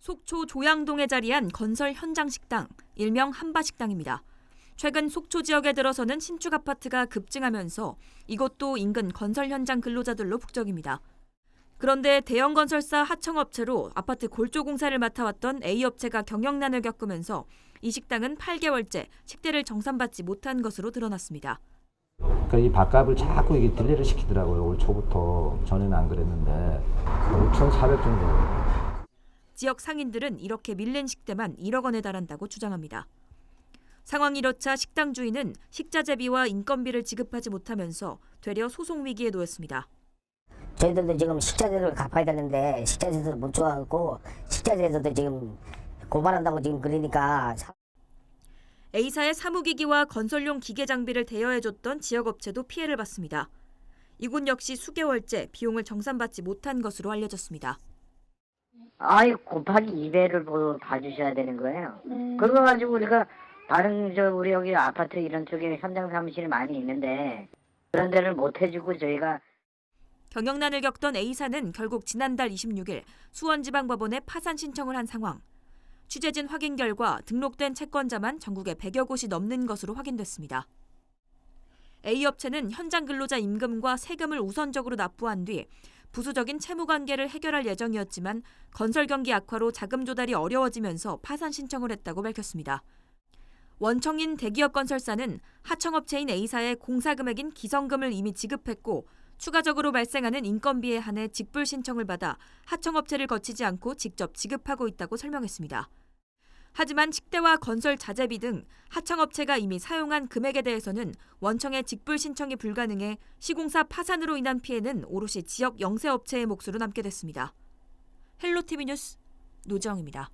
속초 조양동에 자리한 건설 현장 식당, 일명 한바식당입니다. 최근 속초 지역에 들어서는 신축 아파트가 급증하면서 이곳도 인근 건설 현장 근로자들로 북적입니다. 그런데 대형 건설사 하청업체로 아파트 골조 공사를 맡아왔던 A 업체가 경영난을 겪으면서 이 식당은 8개월째 식대를 정산받지 못한 것으로 드러났습니다. 그러니까 이 밥값을 자꾸 이게 딜레이를 시키더라고요. 올 초부터 전에는 안 그랬는데 5,400 정도. 지역 상인들은 이렇게 밀린 식대만 1억 원에 달한다고 주장합니다. 상황이 이렇자 식당 주인은 식자재비와 인건비를 지급하지 못하면서 되려 소송 위기에 놓였습니다. 저희들도 지금 식자재를 갚아야 되는데 식자재도 못 줘갖고 식자재에서도 지금 고발한다고 지금 그러니까 사- A사의 사무기기와 건설용 기계 장비를 대여해줬던 지역업체도 피해를 봤습니다. 이곳 역시 수개월째 비용을 정산받지 못한 것으로 알려졌습니다. 아이 곱하기 2배를 봐주셔야 되는 거예요. 그거 가지고 우리가 다른 저 우리 여기 아파트 이런 쪽에 현장 사무실이 많이 있는데 그런 데를 못 해주고 저희가 경영난을 겪던 A사는 결국 지난달 26일 수원지방법원에 파산 신청을 한 상황. 취재진 확인 결과 등록된 채권자만 전국에 100여 곳이 넘는 것으로 확인됐습니다. A 업체는 현장 근로자 임금과 세금을 우선적으로 납부한 뒤 부수적인 채무 관계를 해결할 예정이었지만 건설 경기 악화로 자금 조달이 어려워지면서 파산 신청을 했다고 밝혔습니다. 원청인 대기업 건설사는 하청업체인 A사의 공사 금액인 기성금을 이미 지급했고 추가적으로 발생하는 인건비에 한해 직불 신청을 받아 하청업체를 거치지 않고 직접 지급하고 있다고 설명했습니다. 하지만 식대와 건설 자재비 등 하청업체가 이미 사용한 금액에 대해서는 원청의 직불 신청이 불가능해 시공사 파산으로 인한 피해는 오롯이 지역 영세업체의 몫으로 남게 됐습니다. 헬로티비 뉴스 노정입니다.